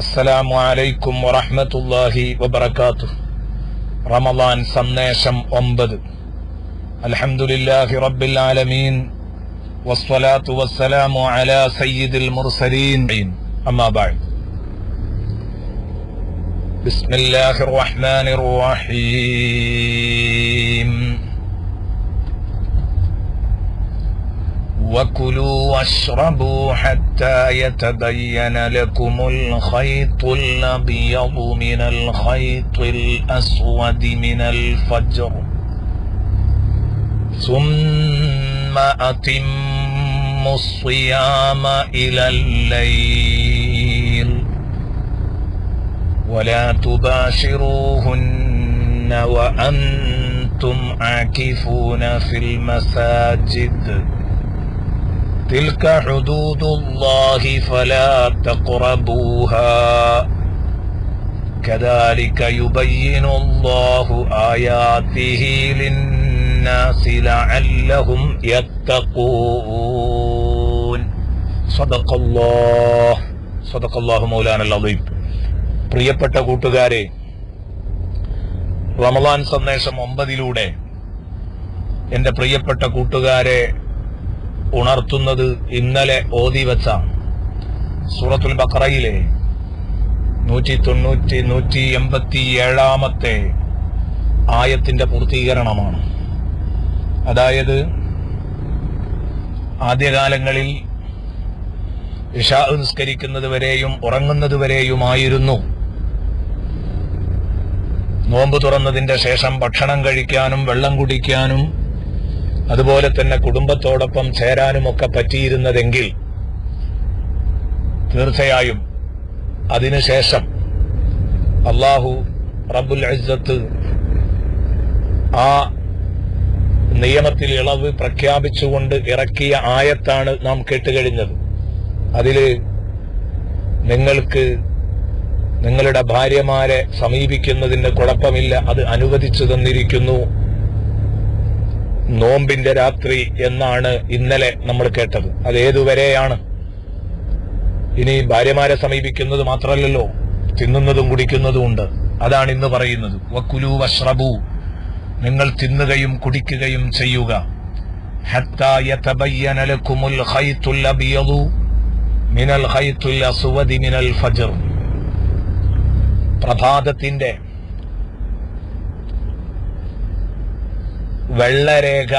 അസ്സലാമു അലൈക്കും വറഹ്മത്തുള്ളാഹി വബറകാതുഹു റമദാൻ സന്ദേശം ഒമ്പത് അൽഹംദുലില്ലാഹി റബ്ബിൽ ആലമീൻ വസ്സലാത്തു വസ്സലാമു അലാ സയ്യിദിൽ മുർസലീൻ അമ്മാ ബഅദ് ബിസ്മില്ലാഹിർ റഹ്മാനിർ റഹീം وكلوا واشربوا حتى يتبين لكم الخيط الأبيض من الخيط الأسود من الفجر. ثم أتموا الصيام إلى الليل. ولا تباشروهن وأنتم عاكفون في المساجد. تلك حدود الله فلا تقربوها كذلك يبين الله آياته للناس لعلهم يتقون صدق الله صدق الله مولانا العظيم പ്രിയപ്പെട്ട കൂട്ടുകാരെ റമദാൻ സന്ദേശം ഒമ്പതിലൂടെ എന്റെ പ്രിയപ്പെട്ട കൂട്ടുകാരെ ഉണർത്തുന്നത് ഇന്നലെ ഓതി വച്ച സൂറത്തുൽ ബക്കറയിലെ നൂറ്റി തൊണ്ണൂറ്റി നൂറ്റി എൺപത്തി ഏഴാമത്തെ ആയത്തിന്റെ പൂർത്തീകരണമാണ്. അതായത് ആദ്യകാലങ്ങളിൽ ഇഷാ നിസ്കരിക്കുന്നത് വരെയും ഉറങ്ങുന്നത് വരെയുമായിരുന്നു. നോമ്പ് തുറന്നതിന്റെ ശേഷം ഭക്ഷണം കഴിക്കാനും വെള്ളം കുടിക്കാനും അതുപോലെ തന്നെ കുടുംബത്തോടൊപ്പം ചേരാനുമൊക്കെ പറ്റിയിരുന്നതെങ്കിൽ തീർച്ചയായും അതിനുശേഷം അള്ളാഹു റബുൽ അജ്ജത്ത് ആ നിയമത്തിൽ ഇളവ് പ്രഖ്യാപിച്ചുകൊണ്ട് ഇറക്കിയ ആയത്താണ് നാം കേട്ടുകഴിഞ്ഞത്. അതിൽ നിങ്ങൾക്ക് നിങ്ങളുടെ ഭാര്യമാരെ സമീപിക്കുന്നതിന് കുഴപ്പമില്ല അത് അനുവദിച്ചു തന്നിരിക്കുന്നു. നോമ്പിന്റെ രാത്രി എന്നാണ് ഇന്നലെ നമ്മൾ കേട്ടത്. അത് ഏതുവരെയാണ്? ഇനി ഭാര്യമാരെ സമീപിക്കുന്നത് മാത്രമല്ലല്ലോ തിന്നുന്നതും കുടിക്കുന്നതും ഉണ്ട്. അതാണ് ഇന്ന് പറയുന്നത്. വക്കുലു വഷ്റബു നിങ്ങൾ തിന്നുകയും കുടിക്കുകയും ചെയ്യുക. ഹത്താ വെള്ളരേഖ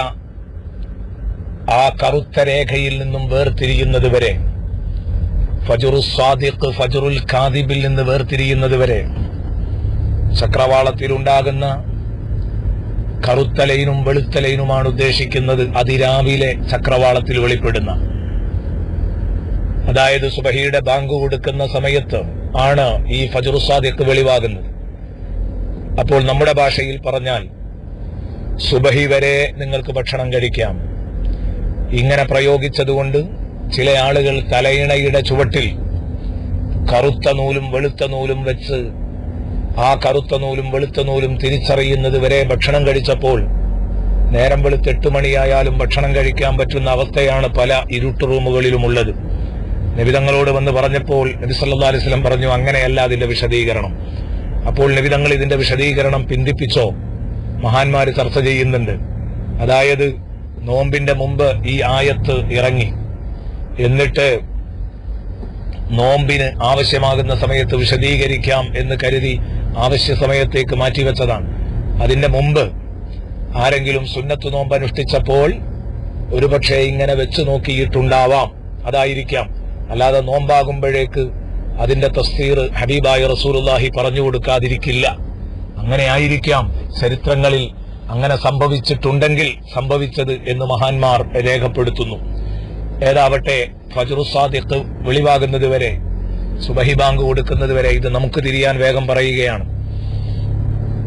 ആ കറുത്ത രേഖയിൽ നിന്നും വേർതിരിയുന്നത് വരെ. ഫജുറു സ്വാദിഖ് ഫജുറുൽ ഖാദിബിൽ നിന്ന് വേർതിരിയുന്നത് വരെ. ചക്രവാളത്തിൽ ഉണ്ടാകുന്ന കറുത്ത ലൈനും വെളുത്ത ലൈനുമാണ് ഉദ്ദേശിക്കുന്നത്. അതിരാവിലെ ചക്രവാളത്തിൽ വെളിപ്പെടുന്ന. അതായത് സുബഹിയുടെ ബാങ്ക് കൊടുക്കുന്ന സമയത്ത് ആണ് ഈ ഫജുറു സ്വാദിഖ് വെളിവാകുന്നത്. അപ്പോൾ നമ്മുടെ ഭാഷയിൽ പറഞ്ഞാൽ സുബഹി വരെ നിങ്ങൾക്ക് ഭക്ഷണം കഴിക്കാം. ഇങ്ങനെ പ്രയോഗിച്ചതുകൊണ്ട് ചില ആളുകൾ തലയിണയുടെ ചുവട്ടിൽ കറുത്ത നൂലും വെളുത്ത നൂലും വെച്ച് ആ കറുത്ത നൂലും വെളുത്ത നൂലും തിരിച്ചറിയുന്നത് വരെ ഭക്ഷണം കഴിച്ചപ്പോൾ നേരം വെളുത്ത് എട്ട് മണിയായാലും ഭക്ഷണം കഴിക്കാൻ പറ്റുന്ന അവസ്ഥയാണ് പല ഇരുട്ട് റൂമുകളിലും ഉള്ളത് നിബിതങ്ങളോട് വന്ന് പറഞ്ഞപ്പോൾ നബി അലിസ്ലം പറഞ്ഞു അങ്ങനെയല്ല അതിന്റെ വിശദീകരണം. അപ്പോൾ നിബിതങ്ങൾ ഇതിന്റെ വിശദീകരണം പിന്തിപ്പിച്ചോ? മഹാന്മാര് ചർച്ച ചെയ്യുന്നുണ്ട്. അതായത് നോമ്പിന്റെ മുമ്പ് ഈ ആയത്ത് ഇറങ്ങി. എന്നിട്ട് നോമ്പിന് ആവശ്യമാകുന്ന സമയത്ത് വിശദീകരിക്കാം എന്ന് കരുതി ആവശ്യ സമയത്തേക്ക് മാറ്റിവെച്ചതാണ്. അതിന്റെ മുമ്പ് ആരെങ്കിലും സുന്നത്ത് നോമ്പ് അനുഷ്ഠിച്ചപ്പോൾ ഒരുപക്ഷെ ഇങ്ങനെ വെച്ചു നോക്കിയിട്ടുണ്ടാവാം. അതായിരിക്കാം. അല്ലാതെ നോമ്പാകുമ്പോഴേക്ക് അതിന്റെ തസ്തീർ ഹബീബായ റസൂലുല്ലാഹി പറഞ്ഞു കൊടുക്കാതിരിക്കില്ല. അങ്ങനെ ആയിരിക്കാം. ചരിത്രങ്ങളിൽ അങ്ങനെ സംഭവിച്ചിട്ടുണ്ടെങ്കിൽ സംഭവിച്ചത് എന്ന് മഹാന്മാർ രേഖപ്പെടുത്തുന്നു ഏതാവട്ടെ ഫജറു സാദിഖ് വെളിവാകുന്നത് വരെ സുബഹി ബാങ്ക് കൊടുക്കുന്നത് വരെ ഇത് നമുക്ക് തിരിയാൻ വേഗം പറയുകയാണ്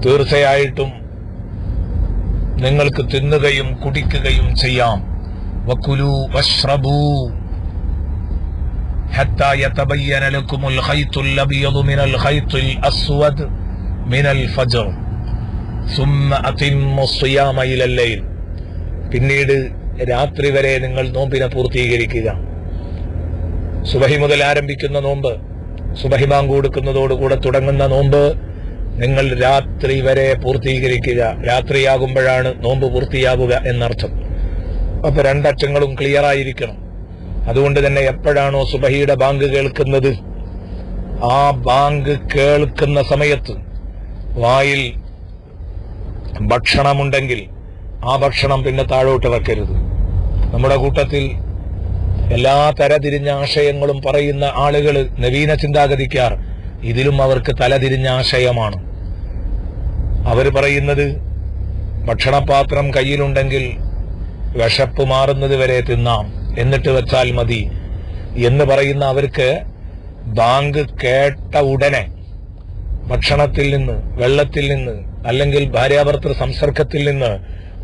തീർച്ചയായിട്ടും നിങ്ങൾക്ക് തിന്നുകയും കുടിക്കുകയും ചെയ്യാം വക്കുലു വഷ്റബൂ حتى يتبين لكم الخيط الأبيض من الخيط الأسود من الفجر സുമ്മയിലല്ലയിൽ പിന്നീട് രാത്രി വരെ നിങ്ങൾ നോമ്പിനെ പൂർത്തീകരിക്കുക. സുബഹി മുതൽ ആരംഭിക്കുന്ന നോമ്പ് സുബഹിമാങ്ക് കൊടുക്കുന്നതോടുകൂടെ തുടങ്ങുന്ന നോമ്പ് നിങ്ങൾ രാത്രി വരെ പൂർത്തീകരിക്കുക. രാത്രിയാകുമ്പോഴാണ് നോമ്പ് പൂർത്തിയാകുക എന്നർത്ഥം. അപ്പൊ രണ്ടറ്റങ്ങളും ക്ലിയർ ആയിരിക്കണം. അതുകൊണ്ട് തന്നെ എപ്പോഴാണോ സുബഹിയുടെ ബാങ്ക് കേൾക്കുന്നത്? ആ ബാങ്ക് കേൾക്കുന്ന സമയത്ത് വായിൽ ഭക്ഷണമുണ്ടെങ്കിൽ ആ ഭക്ഷണം പിന്നെ താഴോട്ട് വെക്കരുത്. നമ്മുടെ കൂട്ടത്തിൽ എല്ലാ തരതിരിഞ്ഞ ആശയങ്ങളും പറയുന്ന ആളുകൾ നവീന ചിന്താഗതിക്കാർ ഇതിലും അവർക്ക് തലതിരിഞ്ഞ ആശയമാണ്. അവർ പറയുന്നത് ഭക്ഷണപാത്രം കയ്യിലുണ്ടെങ്കിൽ വിശപ്പ് മാറുന്നത് വരെ തിന്നാം. എന്നിട്ട് വെച്ചാൽ മതി. എന്ന് പറയുന്ന അവർക്ക് ബാങ്ക് കേട്ട ഉടനെ ഭക്ഷണത്തിൽ നിന്ന് വെള്ളത്തിൽ നിന്ന് അല്ലെങ്കിൽ ഭാര്യാഭർത്തൃ സംസർഗത്തിൽ നിന്ന്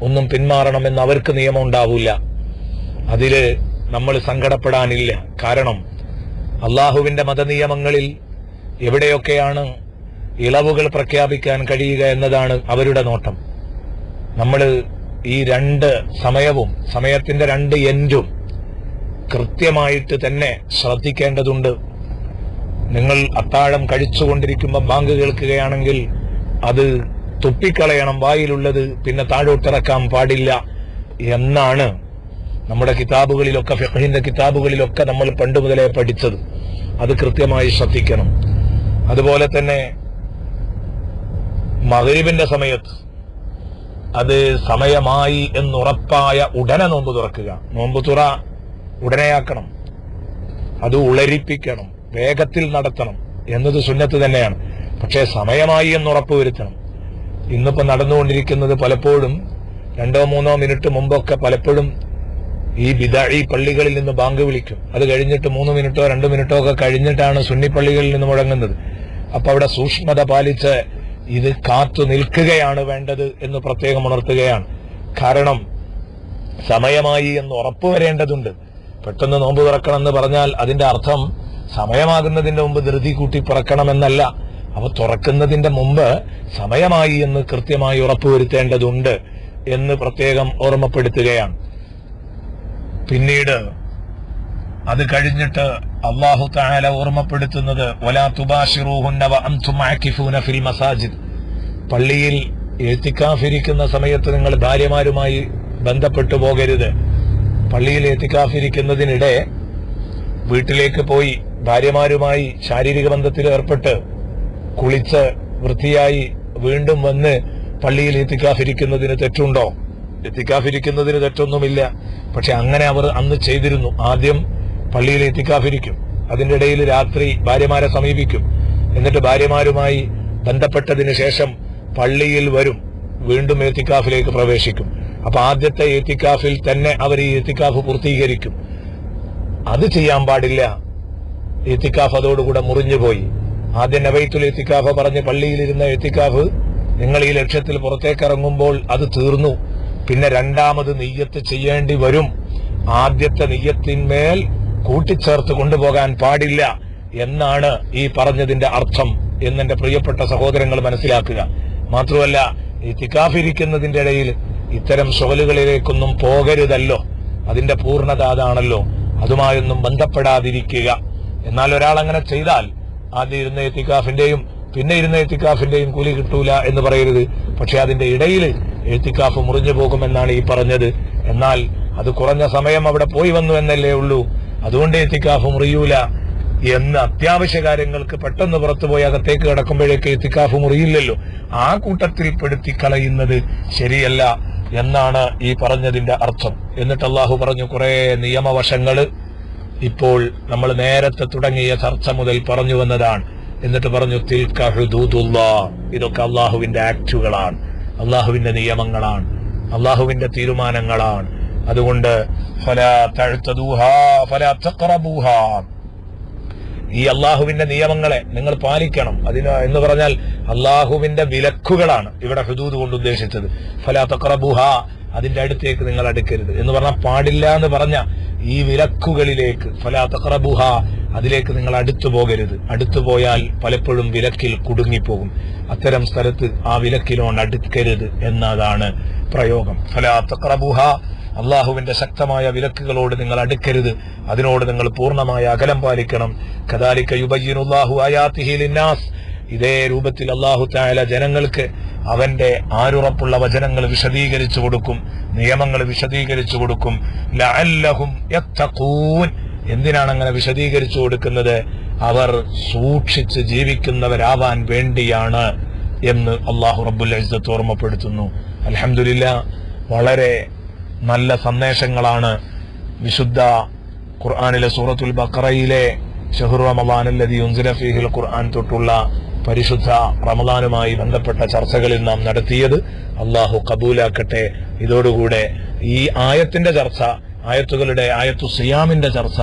ഒന്നും പിന്മാറണമെന്ന് അവർക്ക് നിയമം ഉണ്ടാവില്ല അതിൽ നമ്മൾ സങ്കടപ്പെടാനില്ല. കാരണം അള്ളാഹുവിന്റെ മതനിയമങ്ങളിൽ എവിടെയൊക്കെയാണ് ഇളവുകൾ പ്രഖ്യാപിക്കാൻ കഴിയുക എന്നതാണ് അവരുടെ നോട്ടം. നമ്മൾ ഈ രണ്ട് സമയവും സമയത്തിന്റെ രണ്ട് എൻഡും കൃത്യമായിട്ട് തന്നെ ശ്രദ്ധിക്കേണ്ടതുണ്ട്. നിങ്ങൾ അത്താഴം കഴിച്ചുകൊണ്ടിരിക്കുമ്പോൾ ബാങ്ക് കേൾക്കുകയാണെങ്കിൽ അത് തുപ്പിക്കളയണം. വായിലുള്ളത് പിന്നെ താഴോട്ടിറക്കാൻ പാടില്ല എന്നാണ് നമ്മുടെ കിതാബുകളിലൊക്കെ ഫിഖഹിന്റെ കിതാബുകളിലൊക്കെ നമ്മൾ പണ്ട് മുതലേ പഠിച്ചത്. അത് കൃത്യമായി ശ്രദ്ധിക്കണം. അതുപോലെ തന്നെ മകരീബിന്റെ സമയത്ത് അത് സമയമായി എന്നുറപ്പായ ഉടനെ നോമ്പ് തുറക്കുക. നോമ്പ് തുറ ഉടനെയാക്കണം. അത് ഉളരിപ്പിക്കണം. വേഗത്തിൽ നടത്തണം. എന്നത് സുന്നത്ത് തന്നെയാണ്. പക്ഷേ സമയമായി എന്ന് ഉറപ്പുവരുത്തണം ഇന്നിപ്പോ നടന്നുകൊണ്ടിരിക്കുന്നത് പലപ്പോഴും രണ്ടോ മൂന്നോ മിനിറ്റ് മുമ്പൊക്കെ പലപ്പോഴും ഈ ബിദാഴി പള്ളികളിൽ നിന്ന് ബാങ്ക് വിളിക്കും. അത് കഴിഞ്ഞിട്ട് മൂന്ന് മിനിറ്റോ രണ്ട് മിനിറ്റോ ഒക്കെ കഴിഞ്ഞിട്ടാണ് സുന്നി പള്ളികളിൽ നിന്ന് മുഴങ്ങുന്നത്. അപ്പൊ അവിടെ സൂക്ഷ്മത പാലിച്ച് ഇത് കാത്തു നിൽക്കുകയാണ് വേണ്ടത് എന്ന് പ്രത്യേകം ഉണർത്തുകയാണ്. കാരണം സമയമായി എന്ന് ഉറപ്പുവരേണ്ടതുണ്ട് പെട്ടെന്ന് നോമ്പ് തുറക്കണമെന്ന് പറഞ്ഞാൽ അതിന്റെ അർത്ഥം സമയമാകുന്നതിന്റെ മുമ്പ് ധൃതി കൂട്ടി പിറക്കണമെന്നല്ല. അവ തുറക്കുന്നതിന്റെ മുമ്പ് സമയമായി എന്ന് കൃത്യമായി ഉറപ്പുവരുത്തേണ്ടതുണ്ട് എന്ന് പ്രത്യേകം ഓർമ്മപ്പെടുത്തുകയാണ്. പിന്നീട് അത് കഴിഞ്ഞിട്ട് അള്ളാഹു താല ഓർമ്മപ്പെടുത്തുന്നത് മസാജിദ്. പള്ളിയിൽ എത്തിക്കാഫിരിക്കുന്ന സമയത്ത് നിങ്ങൾ ഭാര്യമാരുമായി ബന്ധപ്പെട്ടു പോകരുത്. പള്ളിയിൽ എത്തിക്കാഫിരിക്കുന്നതിനിടെ വീട്ടിലേക്ക് പോയി ഭാര്യമാരുമായി ശാരീരിക ബന്ധത്തിൽ ഏർപ്പെട്ട് കുളിച്ച് വൃത്തിയായി വീണ്ടും വന്ന് പള്ളിയിൽ എത്തിക്കാഫിരിക്കുന്നതിന് തെറ്റുണ്ടോ? എത്തിക്കാഫിരിക്കുന്നതിന് തെറ്റൊന്നുമില്ല. പക്ഷെ അങ്ങനെ അവർ അന്ന് ചെയ്തിരുന്നു. ആദ്യം പള്ളിയിൽ എത്തിക്കാഫിരിക്കും അതിന്റെ ഇടയിൽ രാത്രി ഭാര്യമാരെ സമീപിക്കും. എന്നിട്ട് ഭാര്യമാരുമായി ബന്ധപ്പെട്ടതിന് ശേഷം പള്ളിയിൽ വരും. വീണ്ടും എത്തിക്കാഫിലേക്ക് പ്രവേശിക്കും. അപ്പൊ ആദ്യത്തെ എത്തിക്കാഫിൽ തന്നെ അവർ ഈ എത്തിക്കാഫ് പൂർത്തീകരിക്കും. അത് ചെയ്യാൻ പാടില്ല. എത്തിക്കാഫ് അതോടുകൂടെ മുറിഞ്ഞുപോയി. ആദ്യം നവൈത്തുൽ എത്തിക്കാഫ് പറഞ്ഞ് പള്ളിയിലിരുന്ന എത്തിക്കാഫ് നിങ്ങൾ ഈ ലക്ഷ്യത്തിൽ പുറത്തേക്കിറങ്ങുമ്പോൾ അത് തീർന്നു. പിന്നെ രണ്ടാമത് നെയ്യത്ത് ചെയ്യേണ്ടി വരും. ആദ്യത്തെ നെയ്യത്തിന്മേൽ കൂട്ടിച്ചേർത്ത് കൊണ്ടുപോകാൻ പാടില്ല എന്നാണ് ഈ പറഞ്ഞതിന്റെ അർത്ഥം എന്നെന്റെ പ്രിയപ്പെട്ട സഹോദരങ്ങൾ മനസ്സിലാക്കുക. മാത്രമല്ല ഈ തിക്കാഫിരിക്കുന്നതിന്റെ ഇടയിൽ ഇത്തരം ശുകലുകളിലേക്കൊന്നും പോകരുതല്ലോ. അതിന്റെ പൂർണത അതാണല്ലോ. അതുമായൊന്നും ബന്ധപ്പെടാതിരിക്കുക. എന്നാൽ ഒരാൾ അങ്ങനെ ചെയ്താൽ ആദ്യം ഇരുന്ന എത്തിക്കാഫിന്റെയും പിന്നെ ഇരുന്ന എത്തിക്കാഫിന്റെയും കൂലി കിട്ടൂല എന്ന് പറയരുത്. പക്ഷെ അതിന്റെ ഇടയിൽ എത്തിക്കാഫ് മുറിഞ്ഞു പോകുമെന്നാണ് ഈ പറഞ്ഞത്. എന്നാൽ അത് കുറഞ്ഞ സമയം അവിടെ പോയി വന്നു എന്നല്ലേ ഉള്ളൂ. അതുകൊണ്ട് എത്തിക്കാഫ് മുറിയൂല എന്ന് അത്യാവശ്യ കാര്യങ്ങൾക്ക് പെട്ടെന്ന് പുറത്തുപോയി അകത്തേക്ക് കിടക്കുമ്പോഴേക്ക് എത്തിക്കാഫ് മുറിയില്ലല്ലോ. ആ കൂട്ടത്തിൽ പെടുത്തി കളയുന്നത് ശരിയല്ല എന്നാണ് ഈ പറഞ്ഞതിന്റെ അർത്ഥം. എന്നിട്ട് അള്ളാഹു പറഞ്ഞു കുറെ നിയമവശങ്ങൾ ഇപ്പോൾ നമ്മൾ നേരത്തെ തുടങ്ങിയ ചർച്ച മുതൽ പറഞ്ഞു വന്നതാണ്. എന്നിട്ട് പറഞ്ഞു തിൽക ഹുദൂദുല്ലാ. ഇതൊക്കെ അള്ളാഹുവിന്റെ ആക്ടുകളാണ് അള്ളാഹുവിന്റെ നിയമങ്ങളാണ്. അള്ളാഹുവിന്റെ തീരുമാനങ്ങളാണ്. അതുകൊണ്ട് ഈ അള്ളാഹുവിന്റെ നിയമങ്ങളെ നിങ്ങൾ പാലിക്കണം. അതിന് എന്ന് പറഞ്ഞാൽ അള്ളാഹുവിന്റെ വിലക്കുകളാണ് ഇവിടെ ഹുദൂദ് കൊണ്ട് ഉദ്ദേശിച്ചത്. ഫലാ തഖറബൂഹ. അതിന്റെ അടുത്തേക്ക് നിങ്ങൾ അടുക്കരുത്. എന്ന് പറഞ്ഞാൽ പാടില്ല എന്ന് പറഞ്ഞ ഈ വിലക്കുകളിലേക്ക് ഫല തഖറബൂഹ അതിലേക്ക് നിങ്ങൾ അടുത്തു പോകരുത്. അടുത്തു പോയാൽ പലപ്പോഴും വിലക്കിൽ കുടുങ്ങിപ്പോകും. അത്തരം സ്ഥലത്ത് ആ വിലക്കിലോണ്ട് അടുക്കരുത് എന്നതാണ് പ്രയോഗം. ഫല തഖറബൂഹ അള്ളാഹുവിന്റെ ശക്തമായ വിലക്കുകളോട് നിങ്ങൾ അടുക്കരുത്. അതിനോട് നിങ്ങൾ പൂർണമായ അകലം പാലിക്കണം. കദാലിക്ക യുബയ്യനുല്ലാഹു ആയാത്തിഹി ലിന്നാസ്. ഇതേ രൂപത്തിൽ അള്ളാഹു തായാല ജനങ്ങൾക്ക് അവന്റെ ആരുറപ്പുള്ള വചനങ്ങൾ വിശദീകരിച്ചു കൊടുക്കും നിയമങ്ങൾ വിശദീകരിച്ചു കൊടുക്കും. ലഅല്ലഹും എന്തിനാണ് അങ്ങനെ വിശദീകരിച്ചു കൊടുക്കുന്നത്? അവർ സൂക്ഷിച്ച് ജീവിക്കുന്നവരാവാൻ വേണ്ടിയാണ് എന്ന് അള്ളാഹു റബ്ബുൽ ഓർമ്മപ്പെടുത്തുന്നു. അലഹമില്ല വളരെ നല്ല സന്ദേശങ്ങളാണ് വിശുദ്ധ ഖുർആാനിലെ സൂറത്തുൽ ബക്കറയിലെ ഷഹുർ റമദാൻ അല്ലതി ഖുർആൻ തൊട്ടുള്ള പരിശുദ്ധ റമദാനുമായി ബന്ധപ്പെട്ട ചർച്ചകളിൽ നാം നടത്തിയത് അള്ളാഹു കബൂലാക്കട്ടെ. ഇതോടുകൂടെ ഈ ആയത്തിന്റെ ചർച്ച ആയത്തുകളുടെ ആയത്തു സിയാമിന്റെ ചർച്ച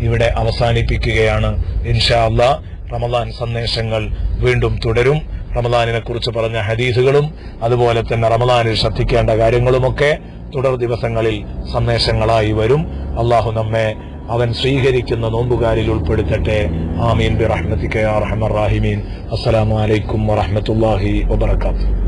ഇവിടെ അവസാനിപ്പിക്കുകയാണ്. ഇൻഷാ അള്ളാ റമദാൻ സന്ദേശങ്ങൾ വീണ്ടും തുടരും. റമദാനിനെ കുറിച്ച് പറഞ്ഞ ഹദീസുകളും അതുപോലെ തന്നെ റമദാനിൽ ശ്രദ്ധിക്കേണ്ട കാര്യങ്ങളുമൊക്കെ തുടർ ദിവസങ്ങളിൽ സന്ദേശങ്ങളായി വരും. അള്ളാഹു നമ്മെ അവൻ സ്വീകരിക്കുന്ന നോമ്പുകാരിൽ ഉൾപ്പെടുത്തട്ടെ. ആമീൻ ബി റഹ്മത്തിക യാ റഹ്മർ റാഹിമീൻ. അസ്സലാമു അലൈക്കും വറഹ്മത്തുള്ളാഹി വബറകാതുഹു.